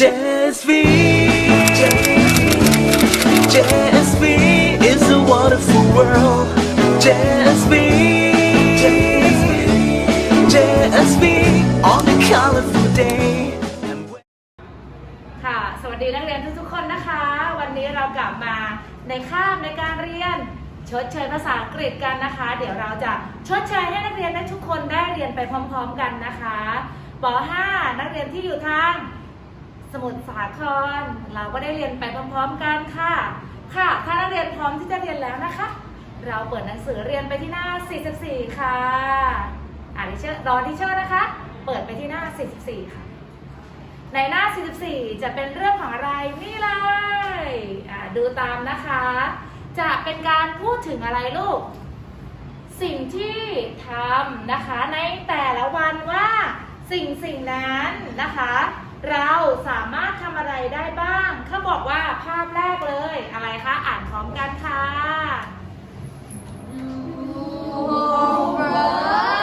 JSV JSV is a wonderful world JSV JSV on a colorful day ค่ะ สวัสดีนักเรียนทุกๆคนนะคะ วันนี้เรากลับมาในคาบในการเรียนชดเชยภาษาอังกฤษกันนะคะ เดี๋ยวเราจะชดเชยให้นักเรียนและทุกคนได้เรียนไปพร้อม ๆ กันนะคะป .5 นักเรียนที่อยู่ทาง สมุทรสาคร เราก็ได้เรียนไปพร้อมๆกันค่ะ ค่ะ ถ้านักเรียนพร้อมที่จะเรียนแล้วนะคะ เราเปิดหนังสือเรียนไปที่หน้า 44 ค่ะอ่านที่เชอร์รอที่เชอร์นะคะ เปิดไปที่หน้า 44 ค่ะ ในหน้า 44 จะเป็นเรื่องของอะไรนี่เลยอ่าดูตามนะคะ จะเป็นการพูดถึงอะไรลูก สิ่งที่ทำนะคะในแต่ละวันว่าสิ่งสิ่งนั้นนะคะ เราสามารถทำอะไรได้บ้างเขาบอกว่าภาพแรกเลย อะไรคะ อ่านพร้อมกันค่ะ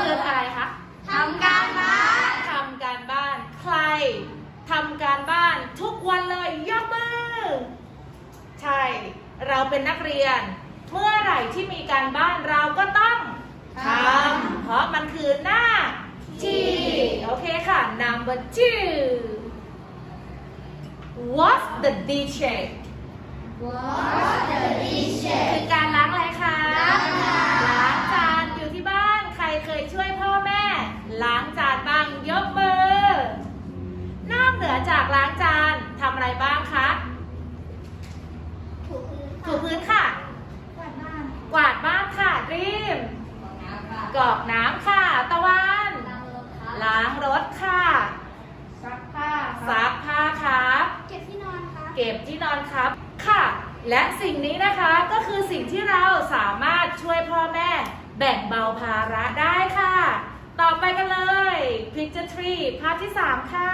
คืออะไรคะทำการบ้านทำการบ้าน ใครทำการบ้านทุกวันเลยยกมือ ใช่ เราเป็นนักเรียน เมื่อไหร่ที่มีการบ้านเราก็ต้องทำเพราะมันคือหน้าที่โอเคค่ะ number two what's the dish คือการล้างอะไรคะล้างจานอยู่ที่บ้านใครเคยช่วยพ่อแม่ ล้างจานบ้างยกมือนอกเหนือจากล้างจานทำอะไรบ้างคะถูพื้นค่ะ กวาดบ้านค่ะรีมกรอกน้ำค่ะ ตะวัน ล้างรถค่ะ ซักผ้า ซักผ้าครับ เก็บที่นอนครับ เก็บที่นอนครับค่ะ และสิ่งนี้นะคะก็คือสิ่งที่เราสามารถช่วยพ่อแม่แบ่งเบาภาระได้ค่ะ ต่อไปกันเลย picture three ภาพที่ 3 ค่ะ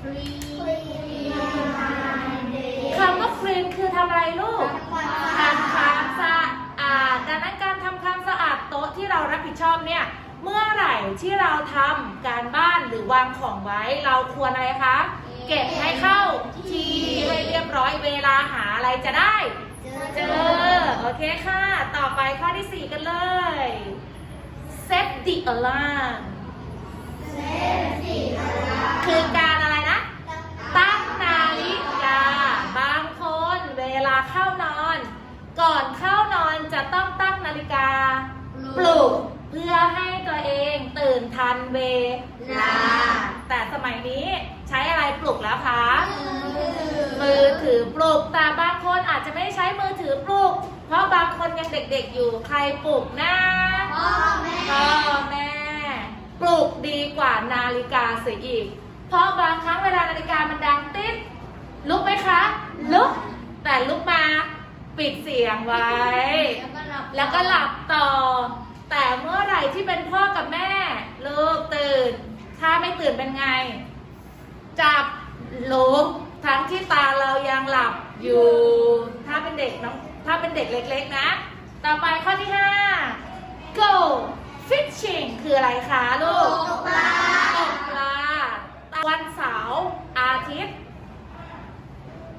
คลีนคำว่า clean คือทำอะไรลูกทำความสะอาดดังนั้นการทำความสะอาดโต๊ะที่เรารับผิดชอบเนี่ยเมื่อไหร่ที่เราทำการบ้านหรือวางของไว้เราควรอะไรคะ เก็บให้เข้าที่ให้เรียบร้อยเวลาหาอะไรจะได้ เจอ โอเคค่ะ ต่อไปข้อที่ 4 กันเลย set the alarm คือการอะไรนะ ตั้งนาฬิกา บางคนเวลาเข้านอน ก่อนเข้านอนจะต้องตั้งนาฬิกา ปลุกเพื่อให้ตัวเองตื่นทันเวลา แต่สมัยนี้ใช้อะไรปลุกแล้วคะมือถือปลุกแต่บางคนอาจจะไม่ใช้มือถือปลุก เพราะบางคนยังเด็กๆอยู่ใครปลุกนะพ่อแม่พ่อแม่ปลุกดีกว่านาฬิกาเสียอีก เพราะบางครั้งเวลานาฬิกามันดังติดลุกไหมคะ ลุก แต่ลุกมาปิดเสียงไว้แล้วก็หลับแล้วก็หลับต่อ แต่เมื่อไหร่ที่เป็นพ่อกับแม่ลูกตื่น ถ้าไม่ตื่นเป็นไง จับลุกทั้งที่ตาเรายังหลับอยู่ ถ้าเป็นเด็กน้องถ้าเป็นเด็กเล็กๆนะ ต่อไปข้อที่ 5 go fishing คืออะไรคะลูกตกปลาตกปลาวันเสาร์อาทิตย์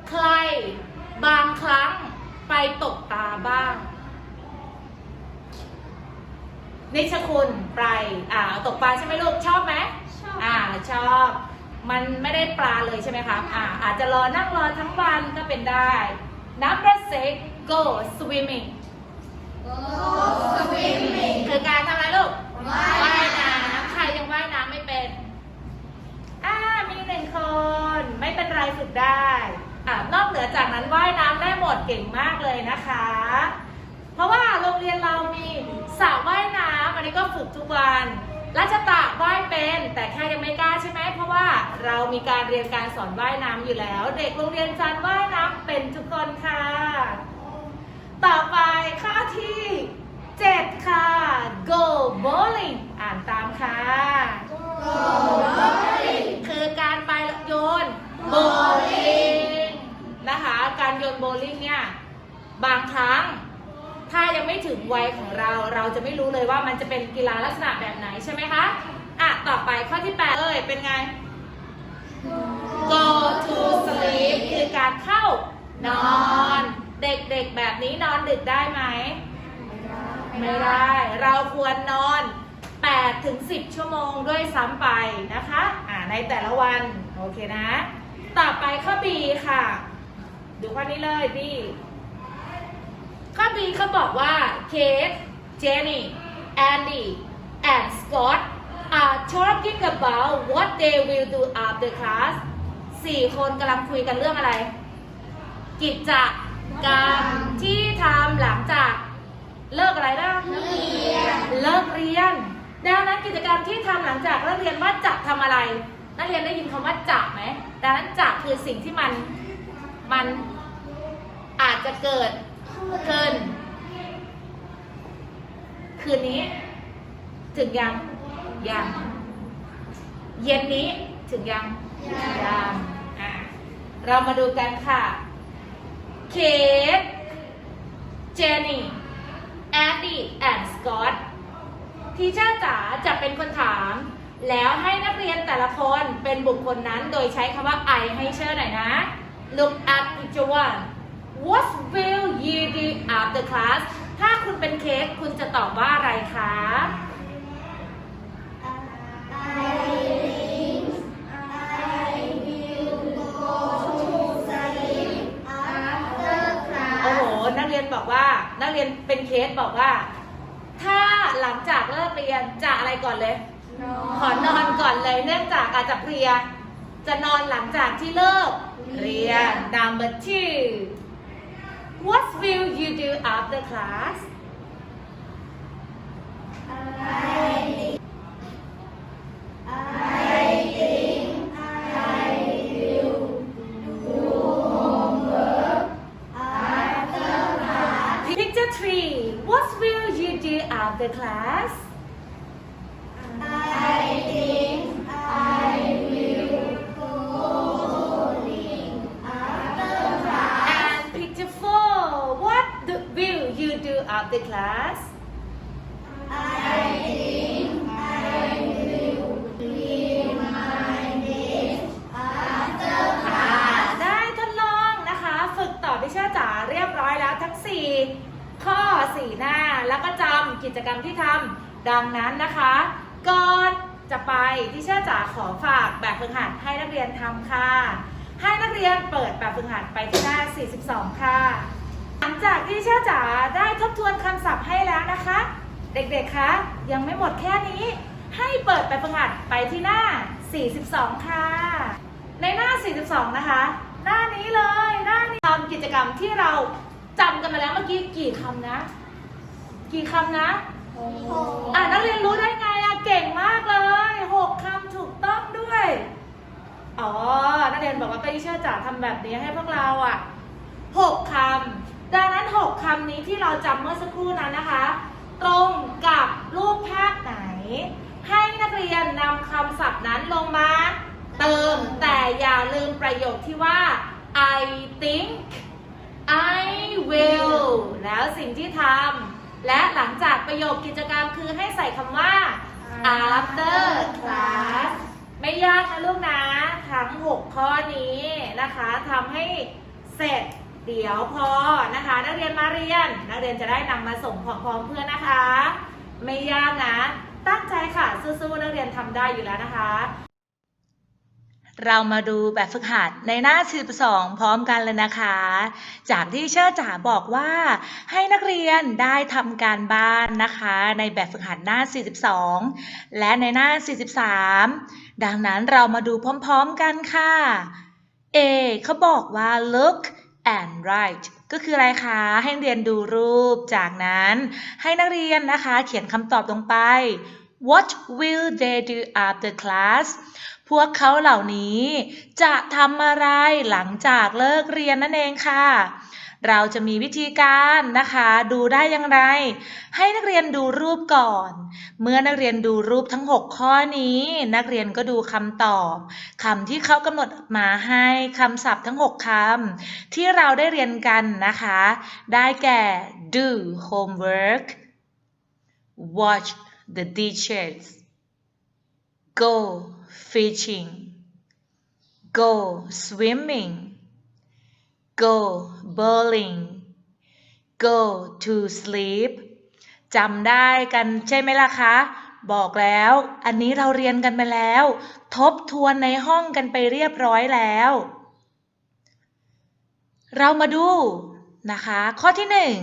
ใครบางครั้งไปตกปลาบ้างนิชคุณไปอ่าตกปลาใช่ไหมลูกชอบไหมช อบอ่าชอบ มันไม่ได้ปลาเลยใช่ไหมครับอ่าอาจจะรอนั่งรอทั้งวันก็เป็นได้ number six go swimming โอ้สวิมมิ่งคือการทำอะไรลูกว่ายว่ายน้ำใครยังว่ายน้ำไม่เป็นอ่ามีหนึ่งคนไม่เป็นไรฝึกได้อ่านอกเหนือจากนั้นว่ายน้ำได้หมดเก่งมากเลยนะคะ เพราะว่าโรงเรียนเรามีสระว่ายน้ำอันนี้ก็ฝึกทุกวันรัชตะว่าย เป็นแต่แค่ยังไม่กล้าใช่ไหมเพราะว่าเรามีการเรียนการสอนว่ายน้ำอยู่แล้ว เด็กโรงเรียนจันทร์ว่ายน้ำเป็นทุกคนค่ะ ต่อไปข้อที่7ค่ะ go bowling อ่านตามค่ะคือการไปโยนโบลิ่งนะคะ การโยนโบลิ่งเนี่ยบางครั้งถ้ายังไม่ถึงวัยของเราเราจะไม่รู้เลยว่ามันจะเป็นกีฬาลักษณะแบบไหนใช่ไหมคะอะ ต่อไปข้อที่8เอ้ยเป็นไง go to sleep คือการเข้านอน เด็กๆแบบนี้นอนดึกได้ไหม ไม่ได้ เราควรนอน8ถึง10 ชั่วโมงด้วยซ้ำไปนะคะ อ่าในแต่ละวัน โอเคนะ ต่อไปข้อ B ค่ะ ดูข้อนี้เลย B ข้อ B เขาบอกว่า Kate, Jenny, Andy, and Scott are talking about what they will do after class สี่คนกำลังคุยกันเรื่องอะไร กิจกรรมที่ทำหลังจากเลิกอะไรนะเรียนเลิกเรียน ดังนั้นกิจกรรมที่ทำหลังจากเลิกเรียนว่าจะทำอะไร นักเรียนได้ยินคำว่าจะไหมดังนั้นจะคือสิ่งที่มันมันอาจจะเกิดขึ้นคืนนี้ ถึงยัง ยัง เย็นนี้ถึงยัง ยังอะเรามาดูกันค่ะ เคทเจนนี่ แอนดี้แอนสกอตทีเชอร์จ๋าจะเป็นคนถาม แล้วให้นักเรียนแต่ละคนเป็นบุคคลนั้นโดยใช้คำว่า I ให้เชอร์หน่อยนะ Look at picture one What will you do after class ถ้าคุณเป็นเคสคุณจะตอบว่าอะไรคะ ว่านักเรียนเป็นเคสบอกว่า ถ้าหลังจากเลิกเรียนจะอะไรก่อนเลย ขอนอนก่อนเลยเนื่องจากอาจจะเพลีย จะนอนหลังจากที่เลิกเรียน number two What will you do after class กิจกรรมที่ทำดังนั้นนะคะ ก่อนจะไปที่เชื่อจ๋าขอฝากแบบฝึกหัดให้นักเรียนทำค่ะ ให้นักเรียนเปิดแบบฝึกหัดไปที่หน้า 42 ค่ะ หลังจากที่เชื่อจ๋าได้ทบทวนคำศัพท์ให้แล้วนะคะ เด็กๆคะยังไม่หมดแค่นี้ ให้เปิดแบบฝึกหัดไปที่หน้า 42 ค่ะ ในหน้า 42 นะคะ หน้านี้เลยหน้านี้ทำกิจกรรมที่เราจำกันมาแล้วเมื่อกี้กี่คำนะ กี่คำนะ อ่านักเรียนรู้ได้ไงอะเก่งมากเลยหกคำถูกต้องด้วย อ๋อ นักเรียนบอกว่าไปเชื่อจ๋าทำแบบนี้ให้พวกเราอะหกคำดังนั้นหกคำนี้ที่เราจำเมื่อสักครู่นั้นนะคะ ตรงกับรูปภาพไหน ให้นักเรียนนำคำศัพท์นั้นลงมา เติมแต่อย่าลืมประโยคที่ว่า I think I will แล้วสิ่งที่ทำ และหลังจากประโยคกิจกรรมคือให้ใส่คำว่า after class ไม่ยากนะลูกนะทั้ง 6 ข้อนี้นะคะทำให้เสร็จเดี๋ยวพอนะคะ นักเรียนมาเรียน นักเรียนจะได้นำมาส่งพร้อมๆเพื่อนนะคะ ไม่ยากนะ ตั้งใจค่ะสู้ๆนักเรียนทำได้อยู่แล้วนะคะ เรามาดูแบบฝึกหัดในหน้า42พร้อมกันเลยนะคะ จากที่เชิดจ๋าบอกว่าให้นักเรียนได้ทำการบ้านนะคะ ในแบบฝึกหัดหน้า 42 และในหน้า 43 ดังนั้นเรามาดูพร้อมๆกันค่ะ A เขาบอกว่า look and write ก็คืออะไรคะ ให้นักเรียนดูรูป จากนั้นให้นักเรียนนะคะ เขียนคำตอบลงไป What will they do after class พวกเขาเหล่านี้ จะทำอะไรหลังจากเลิกเรียนนั่นเองค่ะ เราจะมีวิธีการนะคะ ดูได้อย่างไร ให้นักเรียนดูรูปก่อน เมื่อนักเรียนดูรูปทั้ง 6 ข้อนี้ นักเรียนก็ดูคำตอบคำที่เขากำหนดมาให้คำศัพท์ทั้ง 6คำที่เราได้เรียนกันนะคะ ได้แก่ do homework watch the dishes go fishing go swimming go bowling go to sleep จำได้กันใช่ไหมล่ะคะ บอกแล้ว อันนี้เราเรียนกันไปแล้ว ทบทวนในห้องกันไปเรียบร้อยแล้ว เรามาดูนะคะ ข้อที่หนึ่ง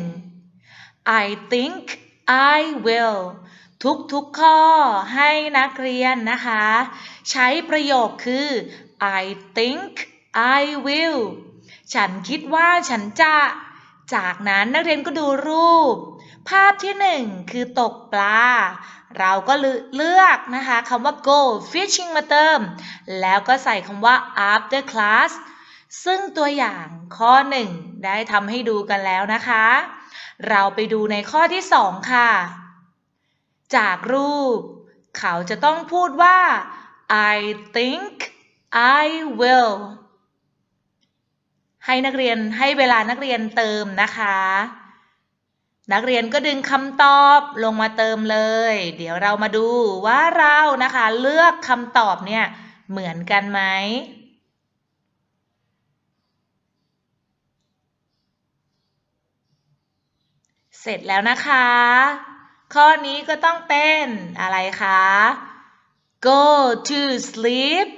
I think I will ทุกๆข้อให้นักเรียนนะคะ ใช้ประโยคคือ I think I will ฉันคิดว่าฉันจะ จากนั้นนักเรียนก็ดูรูป ภาพที่หนึ่งคือตกปลา เราก็เลือกนะคะคำว่า go fishing มาเติม แล้วก็ใส่คำว่า after class ซึ่งตัวอย่างข้อหนึ่งได้ทำให้ดูกันแล้วนะคะ เราไปดูในข้อที่สองค่ะ จากรูป เขาจะต้องพูดว่า I think I will ให้นักเรียนให้เวลานักเรียนเติมนะคะ นักเรียนก็ดึงคำตอบลงมาเติมเลย เดี๋ยวเรามาดูว่าเรานะคะ เลือกคำตอบเนี่ยเหมือนกันไหมเสร็จแล้วนะคะ ข้อนี้ก็ต้องเป็นอะไรคะ go to sleep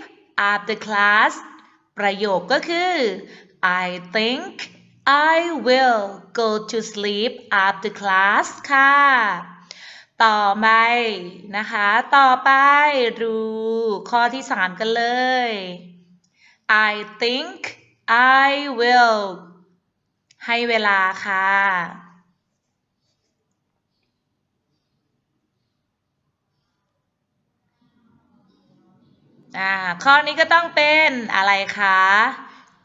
after class ประโยคก็คือ I think I will go to sleep after class ค่ะ ต่อไปนะคะ ต่อไปดูข้อที่สามกันเลย I think I will ให้เวลาค่ะ อ่าข้อนี้ก็ต้องเป็นอะไรคะ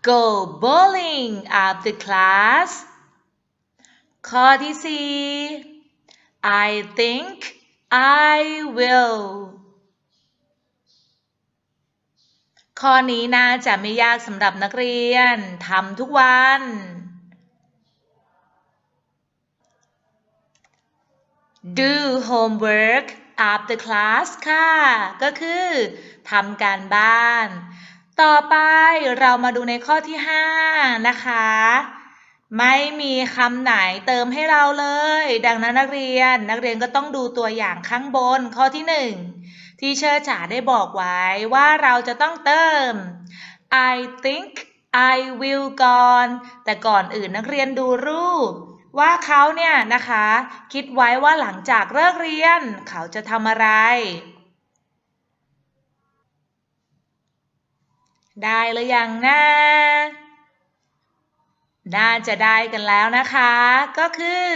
go bowling after class ข้อที่สี่ I think I will ข้อนี้น่าจะไม่ยากสำหรับนักเรียนทำทุกวัน do homework after class ค่ะ ก็คือทำการบ้าน ต่อไปเรามาดูในข้อที่ 5 นะคะ ไม่มีคำไหนเติมให้เราเลย ดังนั้นนักเรียนนักเรียนก็ต้องดูตัวอย่างข้างบนข้อที่ 1 ที่เชอร์จ๋าได้บอกไว้ว่าเราจะต้องเติม I think I will ก่อน แต่ก่อนอื่นนักเรียนดูรูป ว่าเขาเนี่ยนะคะ คิดไว้ว่าหลังจากเลิกเรียน เขาจะทำอะไร ได้หรือยังนะน่าจะได้กันแล้วนะคะ ก็คือ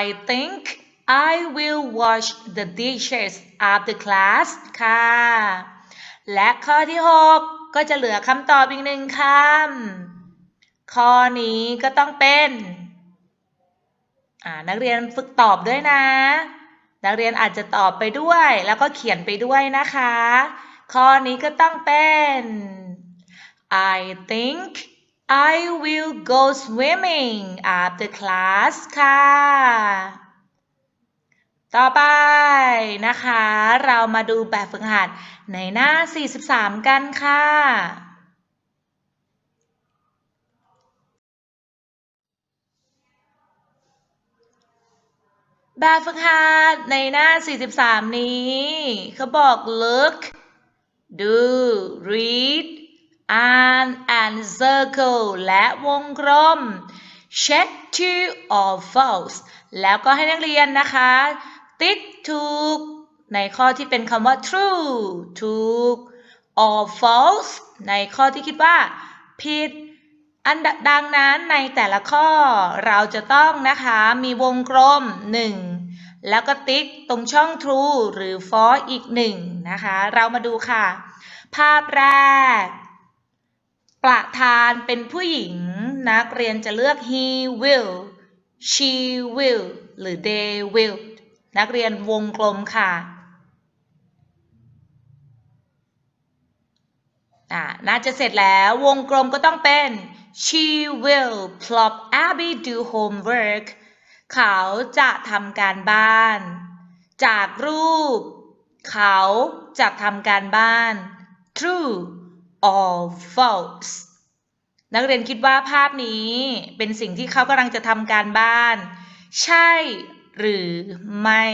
I think I will wash the dishes after class ค่ะ และข้อที่ 6 ก็จะเหลือคำตอบอีกหนึ่งคำ ข้อนี้ก็ต้องเป็น นักเรียนฝึกตอบด้วยนะ นักเรียนอาจจะตอบไปด้วย แล้วก็เขียนไปด้วยนะคะ ข้อนี้ก็ต้องเป็น I think I will go swimming after class ค่ะ ต่อไปนะคะ เรามาดูแบบฝึกหัดในหน้า 43 กันค่ะ แบบฝึกหัดในหน้า 43 นี้เขาบอก look do read อ่าน and circle และวงกลม check true or false แล้วก็ให้นักเรียนนะคะ ติ๊กถูก ในข้อที่เป็นคำว่า true ถูก or false ในข้อที่คิดว่า ผิด อันดังนั้นในแต่ละข้อเราจะต้องนะคะมีวงกลม 1 แล้วก็ติ๊กตรงช่อง true หรือ false อีก 1 นะคะ เรามาดูค่ะ ภาพแรก ประธานเป็นผู้หญิง นักเรียนจะเลือก he will she will หรือ they will นักเรียนวงกลมค่ะ อ่าน่าจะเสร็จแล้ววงกลมก็ต้องเป็น she will plop Abby do homework เขาจะทำการบ้าน จากรูป เขาจะทำการบ้าน true or false นักเรียนคิดว่าภาพนี้เป็นสิ่งที่เขากำลังจะทำการบ้าน ใช่หรือไม่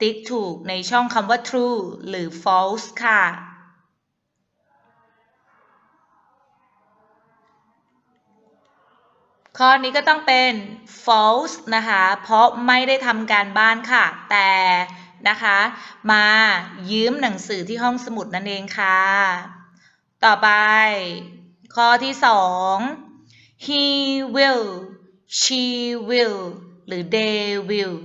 ติ๊กถูกในช่องคำว่า true หรือ false ค่ะ ข้อนี้ก็ต้องเป็น false นะคะ เพราะไม่ได้ทำการบ้านค่ะ แต่นะคะ มายืมหนังสือที่ห้องสมุดนั่นเองค่ะ ต่อไป ข้อที่สอง he will she will หรือ they will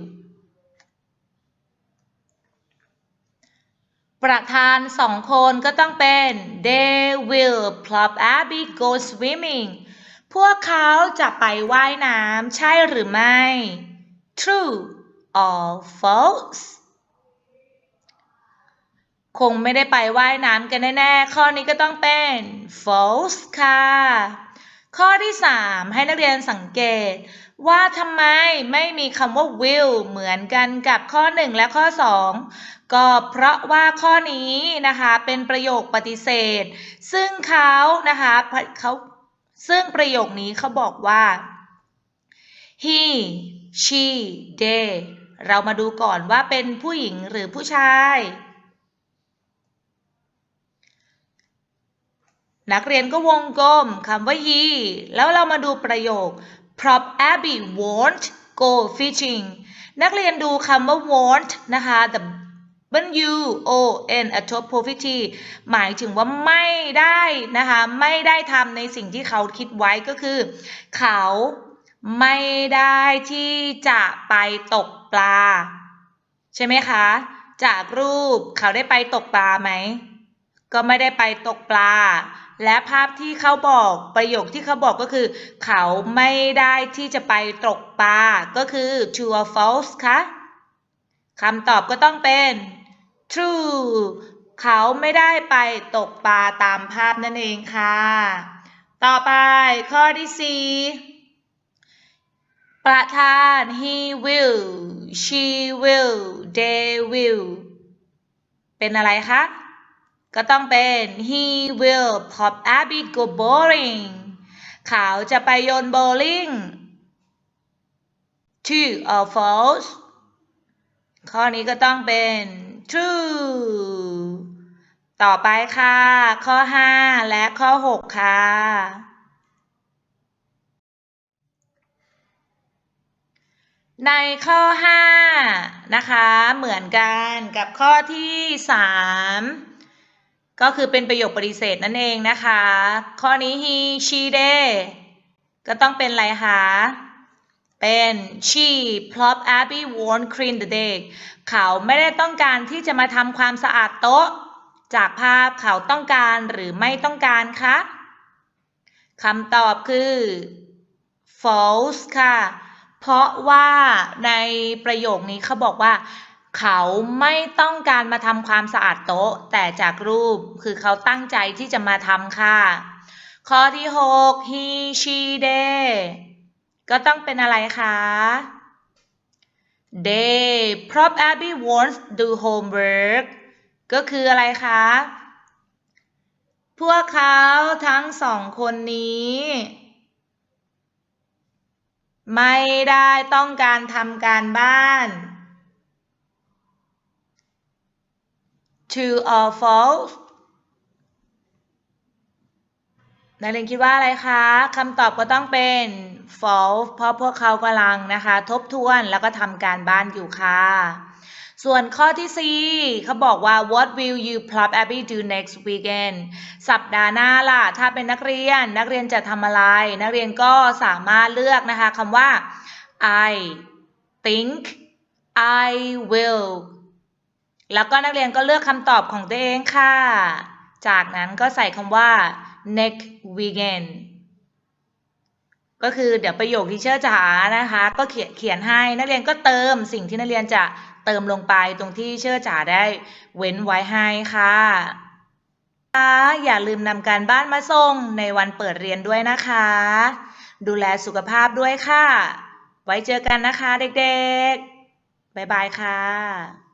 ประธานสองคนก็ต้องเป็น they will plop Abby go swimming พวกเขาจะไปว่ายน้ำใช่หรือไม่ true or false คงไม่ได้ไปว่ายน้ำกันแน่ๆ ข้อนี้ก็ต้องเป็น false ค่ะ ข้อที่ 3 ให้นักเรียนสังเกต ว่าทำไมไม่มีคำว่า will เหมือนกันกับข้อ 1 และข้อ 2 ก็เพราะว่าข้อนี้นะคะเป็นประโยคปฏิเสธ ซึ่งเขานะคะเขา ซึ่งประโยคนี้เขาบอกว่า he she they เรามาดูก่อนว่าเป็นผู้หญิงหรือผู้ชาย นักเรียนก็วงกลมคำว่า he แล้วเรามาดูประโยค prop Abby won't go fishing นักเรียนดูคำว่า won't นะคะ the W O N apostrophe หมายถึงว่าไม่ได้นะคะไม่ได้ทำในสิ่งที่เขาคิดไว้ก็คือ เขาไม่ได้ที่จะไปตกปลา ใช่ไหมคะ จากรูปเขาได้ไปตกปลาไหม ก็ไม่ได้ไปตกปลา และภาพที่เขาบอกประโยคที่เขาบอกก็คือ เขาไม่ได้ที่จะไปตกปลา ก็คือ true or false คะคำตอบก็ต้องเป็น true เขาไม่ได้ไปตกปลาตามภาพนั่นเองค่ะ ต่อไปข้อที่สี่ประธาน he will she will they will เป็นอะไรคะ ก็ต้องเป็น he will pop Abby go bowling เขาจะไปโยนโบว์ลิ่ง true or false ข้อนี้ก็ต้องเป็น true ต่อไปค่ะ ข้อ 5 และข้อ 6 ค่ะ ในข้อ 5 นะคะ เหมือนกันกับข้อที่ 3 ก็คือเป็นประโยคปฏิเสธนั่นเองนะคะ ข้อนี้ he she they ก็ต้องเป็นอะไรคะ เป็น she plop Abby won't clean the deck เขาไม่ได้ต้องการที่จะมาทำความสะอาดโต๊ะ จากภาพเขาต้องการหรือไม่ต้องการคะคำตอบคือ false ค่ะ เพราะว่าในประโยคนี้เขาบอกว่า เขาไม่ต้องการมาทำความสะอาดโต๊ะ แต่จากรูปคือเขาตั้งใจที่จะมาทำค่ะ ข้อที่ 6 he she they ก็ต้องเป็นอะไรคะ they prop Abby won't do homework ก็คืออะไรคะ พวกเขาทั้งสองคนนี้ ไม่ได้ต้องการทำการบ้าน true or false นักเรียนคิดว่าอะไรคะคำตอบก็ต้องเป็น false เพราะพวกเขากำลังนะคะ ทบทวนแล้วก็ทำการบ้านอยู่ค่ะ ส่วนข้อที่ 4เขาบอกว่า what will you plop Abby do next weekend สัปดาห์หน้าล่ะ ถ้าเป็นนักเรียน นักเรียนจะทำอะไร นักเรียนก็สามารถเลือกนะคะคำว่า I think I will แล้วก็นักเรียนก็เลือกคำตอบของตัวเองค่ะ จากนั้นก็ใส่คำว่า next weekend ก็คือเดี๋ยวประโยคที่เชื่อจ๋านะคะ ก็เขียนเขียนให้นักเรียนก็เติมสิ่งที่นักเรียนจะเติมลงไปตรงที่เชื่อจ๋าได้เว้นไว้ให้ค่ะอย่าลืมนำการบ้านมาส่งในวันเปิดเรียนด้วยนะคะ ดูแลสุขภาพด้วยค่ะ ไว้เจอกันนะคะเด็กๆ บ๊ายบายค่ะ